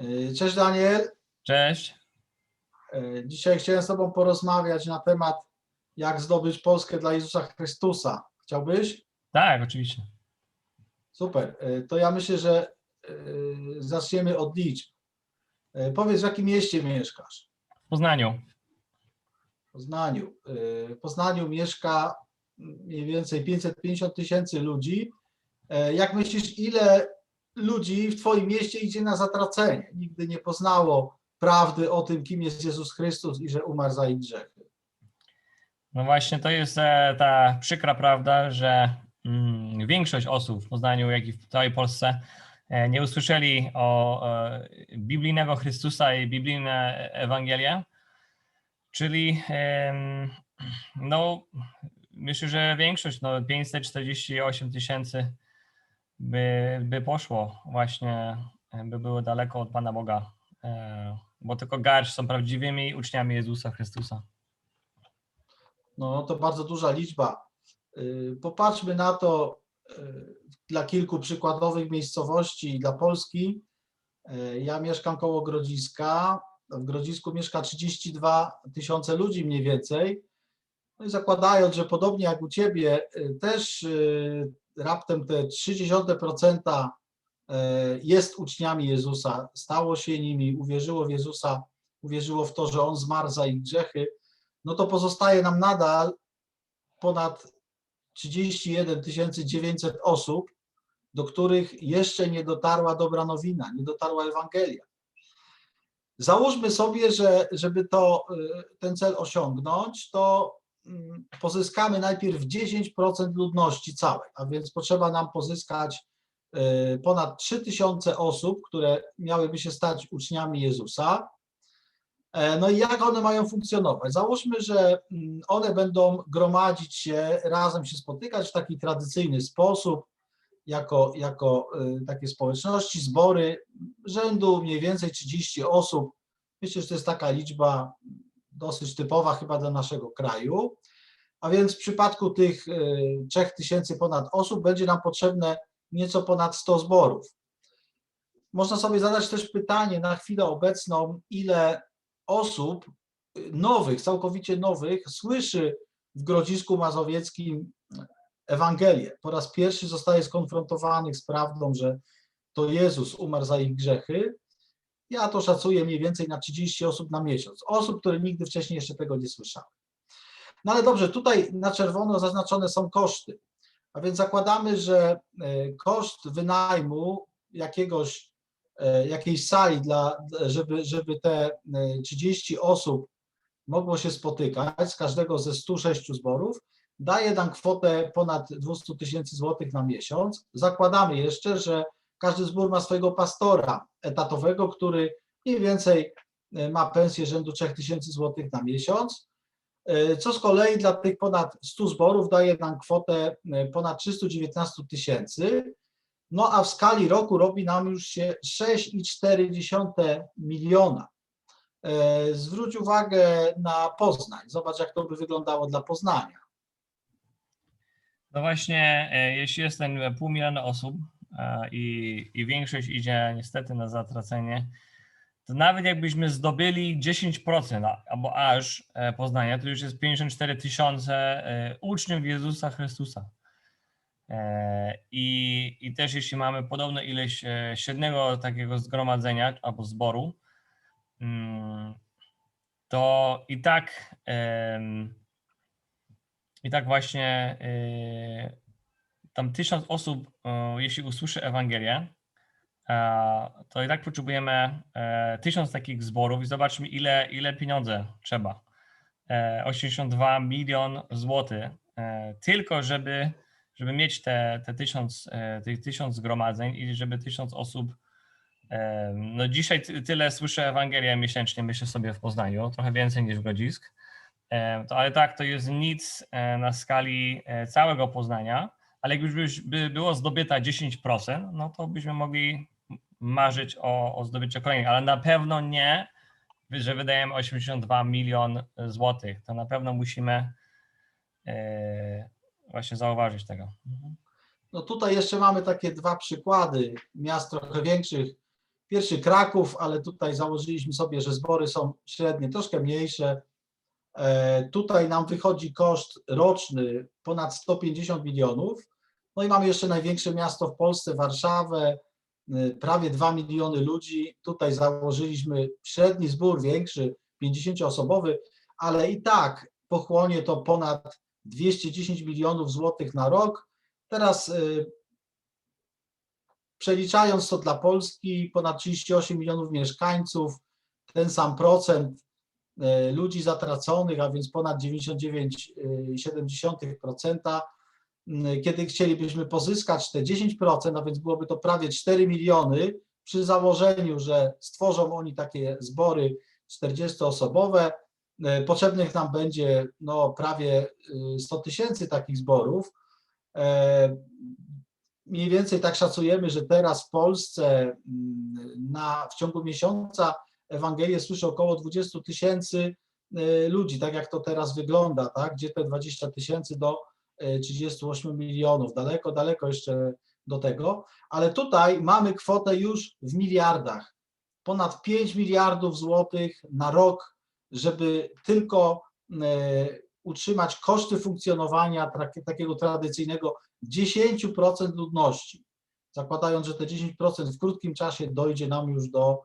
Y, Cześć Daniel. Cześć. Y, Dzisiaj chciałem z Tobą porozmawiać na temat, jak zdobyć Polskę dla Jezusa Chrystusa. Chciałbyś? Tak, oczywiście. Super. Y, To ja myślę, że zaczniemy od liczb. Powiedz, w jakim mieście mieszkasz? W Poznaniu. W Poznaniu. W Poznaniu mieszka mniej więcej 550 tysięcy ludzi. Jak myślisz, ile ludzi w Twoim mieście idzie na zatracenie? Nigdy nie poznało prawdy o tym, kim jest Jezus Chrystus i że umarł za ich grzechy. No właśnie, to jest e, ta przykra prawda, że mm, większość osób w Poznaniu, jak i w całej Polsce e, nie usłyszeli o e, biblijnego Chrystusa i biblijne Ewangelia. Czyli no, myślę, że większość, no 548 tysięcy by, by poszło właśnie, e, by było daleko od Pana Boga, e, bo tylko garść są prawdziwymi uczniami Jezusa Chrystusa. No to bardzo duża liczba. Y, Popatrzmy na to y, dla kilku przykładowych miejscowości dla Polski. Y, Ja mieszkam koło Grodziska. W Grodzisku mieszka 32 tysiące ludzi mniej więcej. No i zakładając, że podobnie jak u Ciebie, y, też raptem te 0,3% y, jest uczniami Jezusa, stało się nimi, uwierzyło w Jezusa, uwierzyło w to, że On zmarł za ich grzechy, no to pozostaje nam nadal ponad 31 900 osób, do których jeszcze nie dotarła dobra nowina, nie dotarła Ewangelia. Załóżmy sobie, że żeby to, y, ten cel osiągnąć, to pozyskamy najpierw 10% ludności całej, a więc potrzeba nam pozyskać y, ponad 3000 osób, które miałyby się stać uczniami Jezusa. E, No i jak one mają funkcjonować? Załóżmy, że mm, one będą gromadzić się, razem się spotykać w taki tradycyjny sposób, jako, jako y, takie społeczności, zbory rzędu mniej więcej 30 osób. Myślę, że to jest taka liczba dosyć typowa chyba dla naszego kraju. A więc w przypadku tych y, 3000 ponad osób będzie nam potrzebne nieco ponad 100 zborów. Można sobie zadać też pytanie na chwilę obecną, ile osób y, nowych, całkowicie nowych, słyszy w Grodzisku Mazowieckim Ewangelię. Po raz pierwszy zostaje skonfrontowanych z prawdą, że to Jezus umarł za ich grzechy. Ja to szacuję mniej więcej na 30 osób na miesiąc. Osób, które nigdy wcześniej jeszcze tego nie słyszały. No ale dobrze, tutaj na czerwono zaznaczone są koszty. A więc zakładamy, że e, koszt wynajmu jakiegoś e, jakiejś sali, dla, żeby, żeby te e, 30 osób mogło się spotykać z każdego ze 106 zborów, daje nam kwotę ponad 200 tysięcy złotych na miesiąc. Zakładamy jeszcze, że każdy zbór ma swojego pastora etatowego, który mniej więcej e, ma pensję rzędu 3000 złotych na miesiąc, e, co z kolei dla tych ponad 100 zborów daje nam kwotę e, ponad 319 tysięcy. No a w skali roku robi nam już się 6,4 miliona. Zwróć uwagę na Poznań. Zobacz, jak to by wyglądało dla Poznania. No właśnie, jeśli jest ten pół miliona osób i, i większość idzie niestety na zatracenie, to nawet jakbyśmy zdobyli 10% a- albo aż e, Poznania, to już jest 54 tysiące e, uczniów Jezusa Chrystusa. E, I, I też jeśli mamy podobną ilość e, średniego takiego zgromadzenia albo zboru, mm, to i tak i tak właśnie tam tysiąc osób, yy, jeśli usłyszy Ewangelię, e, to i tak potrzebujemy e, tysiąc takich zborów i zobaczmy, ile, ile pieniądze trzeba. E, 82 milion złotych, e, tylko żeby, żeby mieć te, te tysiąc, e, tych tysiąc zgromadzeń i żeby tysiąc osób. e, No dzisiaj ty- tyle słyszę Ewangelię miesięcznie, myślę sobie w Poznaniu, trochę więcej niż w Grodzisk. E, To, ale tak, to jest nic e, na skali e, całego Poznania, ale jak już byś- by było zdobyta 10%, no to byśmy mogli marzyć o, o zdobyciu kolejnych, ale na pewno nie, że wydajemy 82 milion złotych. To na pewno musimy e, właśnie zauważyć tego. Mhm. No tutaj jeszcze mamy takie dwa przykłady miast trochę większych Pierwszy Kraków, ale tutaj założyliśmy sobie, że zbory są średnie, troszkę mniejsze. E, Tutaj nam wychodzi koszt roczny ponad 150 milionów. No i mamy jeszcze największe miasto w Polsce, Warszawę, y, prawie 2 miliony ludzi. Tutaj założyliśmy średni zbór większy, 50-osobowy, ale i tak pochłonie to ponad 210 milionów złotych na rok. Teraz y, przeliczając to dla Polski, ponad 38 milionów mieszkańców, ten sam procent ludzi zatraconych, a więc ponad 99,7%. Y, Kiedy chcielibyśmy pozyskać te 10%, a więc byłoby to prawie 4 miliony, przy założeniu, że stworzą oni takie zbory 40-osobowe, y, potrzebnych nam będzie no, prawie y, 100 tysięcy takich zborów. E, Mniej więcej tak szacujemy, że teraz w Polsce na, w ciągu miesiąca Ewangelię słyszy około 20 tysięcy y, ludzi, tak jak to teraz wygląda, tak? gdzie te 20 tysięcy do y, 38 milionów, daleko, daleko jeszcze do tego, ale tutaj mamy kwotę już w miliardach, ponad 5 miliardów złotych na rok, żeby tylko y, utrzymać koszty funkcjonowania tak- takiego tradycyjnego 10% ludności, zakładając, że te 10% w krótkim czasie dojdzie nam już do,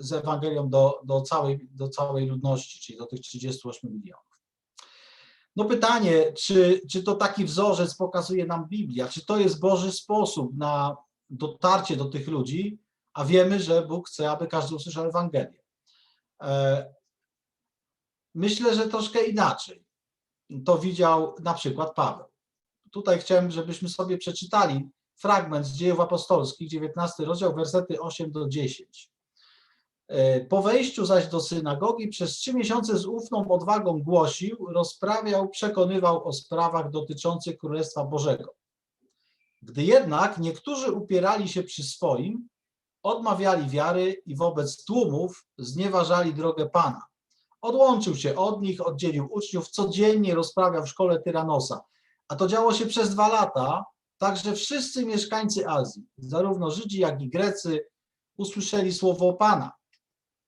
z Ewangelią do, do, całej, do całej ludności, czyli do tych 38 milionów. No pytanie, czy, czy to taki wzorzec pokazuje nam Biblia, czy to jest Boży sposób na dotarcie do tych ludzi, a wiemy, że Bóg chce, aby każdy usłyszał Ewangelię. E, Myślę, że troszkę inaczej to widział na przykład Paweł. Tutaj chciałem, żebyśmy sobie przeczytali fragment z dziejów apostolskich, 19 rozdział, wersety 8 do 10. E, Po wejściu zaś do synagogi przez trzy miesiące z ufną odwagą głosił, rozprawiał, przekonywał o sprawach dotyczących Królestwa Bożego. Gdy jednak niektórzy upierali się przy swoim, odmawiali wiary i wobec tłumów znieważali drogę Pana. Odłączył się od nich, oddzielił uczniów, codziennie rozprawiał w szkole Tyranosa. A to działo się przez dwa lata, tak że wszyscy mieszkańcy Azji, zarówno Żydzi, jak i Grecy, usłyszeli słowo Pana.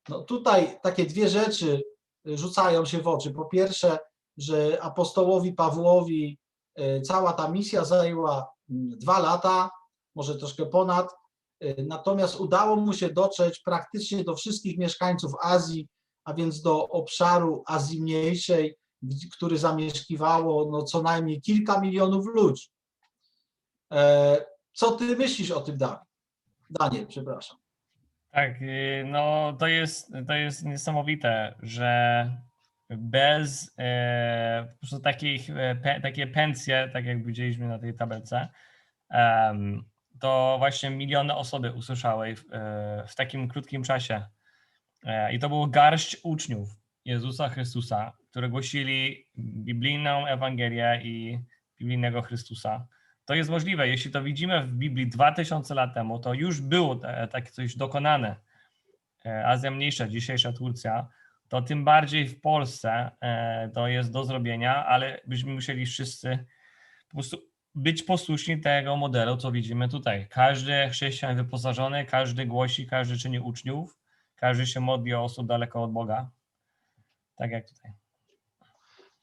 No tutaj takie dwie rzeczy y, rzucają się w oczy. Po pierwsze, że apostołowi Pawłowi y, cała ta misja zajęła mm, dwa lata, może troszkę ponad, y, natomiast udało mu się dotrzeć praktycznie do wszystkich mieszkańców Azji, a więc do obszaru Azji Mniejszej, który zamieszkiwało no, co najmniej kilka milionów ludzi. E, Co ty myślisz o tym, Daniel? Daniel, przepraszam. Tak, y, no to jest, to jest niesamowite, że bez e, po prostu takich, e, pe, takie pensje, tak jak widzieliśmy na tej tabelce, em, to właśnie miliony osoby usłyszały w, e, w takim krótkim czasie. E, I to było garść uczniów Jezusa Chrystusa, które głosili biblijną Ewangelię i biblijnego Chrystusa. To jest możliwe. Jeśli to widzimy w Biblii 2000 lat temu, to już było takie coś dokonane. E, Azja Mniejsza, dzisiejsza Turcja, to tym bardziej w Polsce e, to jest do zrobienia, ale byśmy musieli wszyscy po prostu być posłuszni tego modelu, co widzimy tutaj. Każdy chrześcijan wyposażony, każdy głosi, każdy czyni uczniów, każdy się modli o osób daleko od Boga. Tak jak tutaj.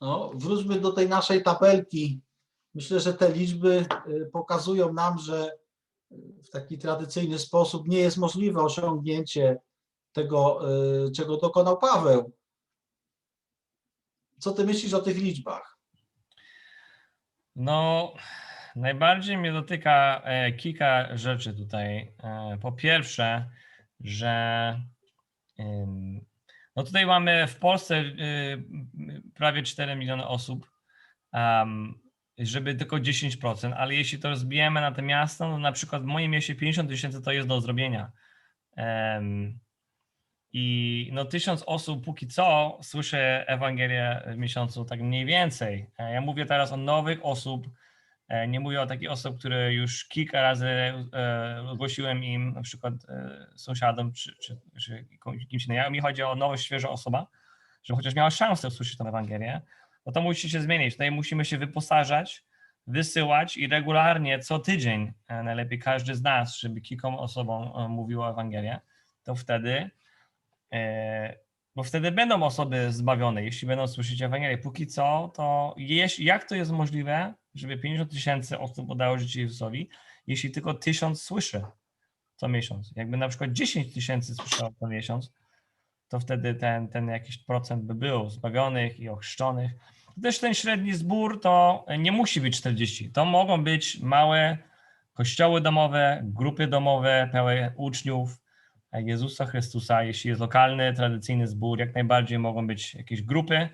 No, wróćmy do tej naszej tabelki. Myślę, że te liczby y, pokazują nam, że y, w taki tradycyjny sposób nie jest możliwe osiągnięcie tego, y, czego dokonał Paweł. Co ty myślisz o tych liczbach? No, najbardziej mnie dotyka e, kilka rzeczy tutaj. E, po pierwsze, że no tutaj mamy w Polsce prawie 4 miliony osób, żeby tylko 10%, ale jeśli to rozbijemy na te miasta, no na przykład w moim mieście 50 tysięcy to jest do zrobienia. Em, I no tysiąc osób póki co słyszy Ewangelię w miesiącu, tak mniej więcej. E, Ja mówię teraz o nowych osób, e, nie mówię o takich osób, które już kilka razy e, ogłosiłem im, na przykład sąsiadom czy, czy, czy kimś innym. Mi chodzi o nowa, świeża osoba, żeby chociaż miała szansę usłyszeć tę Ewangelię, no to musi się zmienić. Tutaj musimy się wyposażać wysyłać i regularnie co tydzień, e, najlepiej każdy z nas, żeby kilkom osobom e, mówiło Ewangelię, to wtedy, e, bo wtedy będą osoby zbawione, jeśli będą słyszeć Ewangelię. Póki co, to jak to jest możliwe, żeby 50 tysięcy osób oddało życie Jezusowi, jeśli tylko tysiąc słyszy co miesiąc? Jakby na przykład 10 tysięcy słyszało co miesiąc, to wtedy ten, ten jakiś procent by był zbawionych i ochrzczonych. Też ten średni zbór to nie musi być 40. To mogą być małe kościoły domowe, grupy domowe, pełne uczniów Jezusa Chrystusa. Jeśli jest lokalny, tradycyjny zbór, jak najbardziej mogą być jakieś grupy,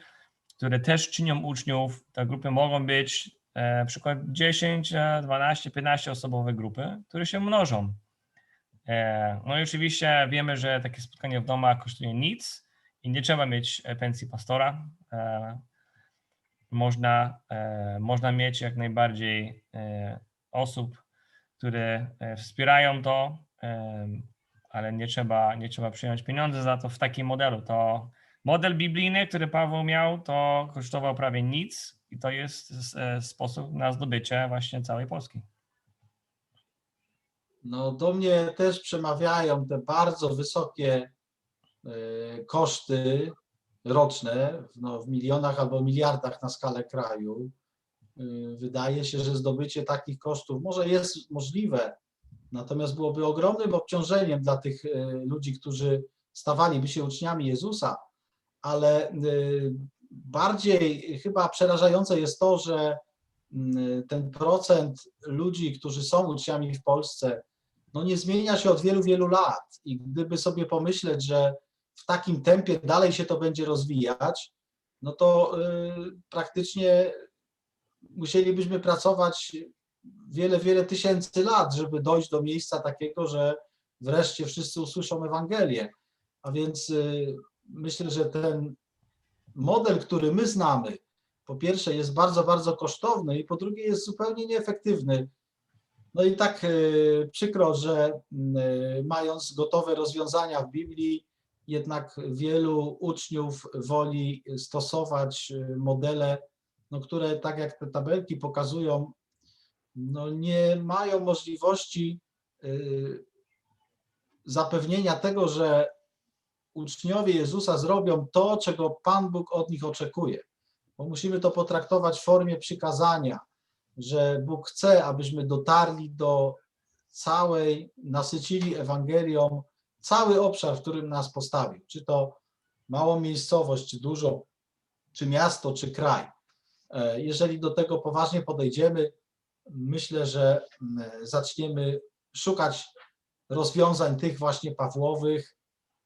które też czynią uczniów. Te grupy mogą być e, na przykład 10, e, 12, 15 osobowe grupy, które się mnożą. E, No i oczywiście wiemy, że takie spotkanie w domach kosztuje nic i nie trzeba mieć e, pensji pastora. E, Można, można mieć jak najbardziej osób, które wspierają to, ale nie trzeba, nie trzeba przyjąć pieniędzy za to w takim modelu. To model biblijny, który Paweł miał, to kosztował prawie nic i to jest sposób na zdobycie właśnie całej Polski. No, do mnie też przemawiają te bardzo wysokie e, koszty roczne, no, w milionach albo miliardach na skalę kraju. E, Wydaje się, że zdobycie takich kosztów może jest możliwe, natomiast byłoby ogromnym obciążeniem dla tych e, ludzi, którzy stawaliby się uczniami Jezusa, ale bardziej chyba przerażające jest to, że ten procent ludzi, którzy są uczniami w Polsce, no nie zmienia się od wielu, wielu lat. I gdyby sobie pomyśleć, że w takim tempie dalej się to będzie rozwijać, no to y, praktycznie musielibyśmy pracować wiele, wiele tysięcy lat, żeby dojść do miejsca takiego, że wreszcie wszyscy usłyszą Ewangelię. A więc y, myślę, że ten model, który my znamy, po pierwsze jest bardzo, bardzo kosztowny i po drugie jest zupełnie nieefektywny. No i tak y, przykro, że y, mając gotowe rozwiązania w Biblii, jednak wielu uczniów woli stosować y, modele, no, które tak jak te tabelki pokazują, no, nie mają możliwości zapewnienia tego, że uczniowie Jezusa zrobią to, czego Pan Bóg od nich oczekuje. Bo musimy to potraktować w formie przykazania, że Bóg chce, abyśmy dotarli do całej, nasycili Ewangelią cały obszar, w którym nas postawił. Czy to małą miejscowość, czy dużo, czy miasto, czy kraj. E, Jeżeli do tego poważnie podejdziemy, myślę, że mm, zaczniemy szukać rozwiązań tych właśnie Pawłowych.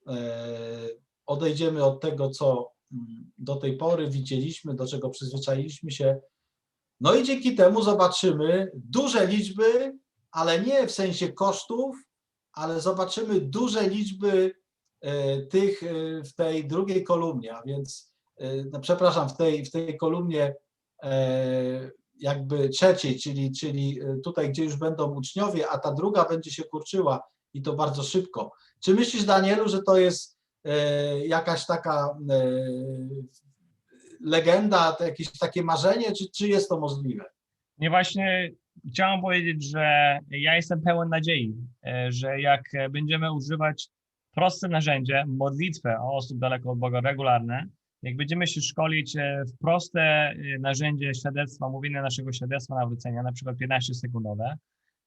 E, Odejdziemy od tego, co mm, do tej pory widzieliśmy, do czego przyzwyczailiśmy się. No i dzięki temu zobaczymy duże liczby, ale nie w sensie kosztów, ale zobaczymy duże liczby e, tych e, w tej drugiej kolumnie, a więc, e, no przepraszam, w tej, w tej kolumnie jakby trzeciej, czyli, czyli tutaj, gdzie już będą uczniowie, a ta druga będzie się kurczyła i to bardzo szybko. Czy myślisz, Danielu, że to jest jakaś taka legenda, to jakieś takie marzenie, czy, czy jest to możliwe? Nie właśnie chciałem powiedzieć, że ja jestem pełen nadziei, e, że jak będziemy używać proste narzędzie, modlitwę o osób daleko od Boga regularne, jak będziemy się szkolić e, w proste e, narzędzie świadectwa, mówienia naszego świadectwa nawrócenia, na przykład 15 sekundowe,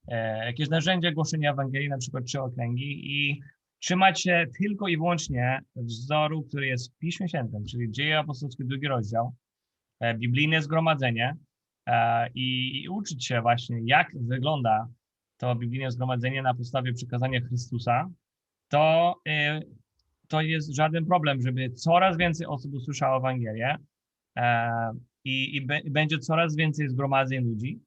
e, jakieś narzędzie głoszenia Ewangelii, na przykład trzy okręgi i trzymać się tylko i wyłącznie wzoru, który jest w Piśmie Świętym, czyli Dzieje Apostolskie, drugi rozdział, e, biblijne zgromadzenie, e, i, i uczyć się właśnie, jak wygląda to biblijne zgromadzenie na podstawie przykazania Chrystusa, to, e, to jest żaden problem, żeby coraz więcej osób usłyszało Ewangelię i, i be, będzie coraz więcej zgromadzeń ludzi.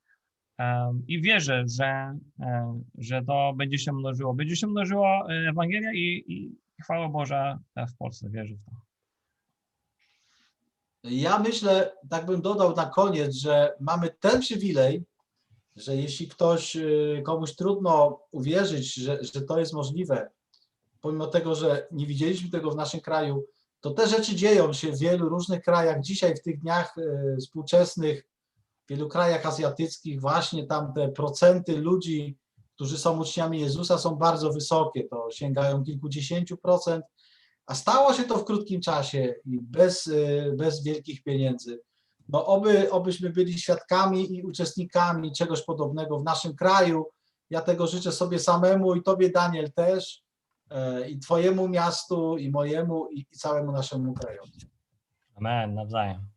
E, I wierzę, że, e, że to będzie się mnożyło. Będzie się mnożyło e, Ewangelia i, i chwała Boża w Polsce. Wierzę w to. Ja myślę, tak bym dodał na koniec, że mamy ten przywilej, że jeśli ktoś, komuś trudno uwierzyć, że, że to jest możliwe, pomimo tego, że nie widzieliśmy tego w naszym kraju, to te rzeczy dzieją się w wielu różnych krajach. Dzisiaj, w tych dniach współczesnych, w wielu krajach azjatyckich właśnie tam te procenty ludzi, którzy są uczniami Jezusa są bardzo wysokie, to sięgają kilkudziesięciu procent, a stało się to w krótkim czasie i bez, y, bez wielkich pieniędzy. No oby, obyśmy byli świadkami i uczestnikami czegoś podobnego w naszym kraju. Ja tego życzę sobie samemu i Tobie, Daniel, też, e, i Twojemu miastu, i mojemu, i, całemu naszemu krajowi. Amen, nawzajem.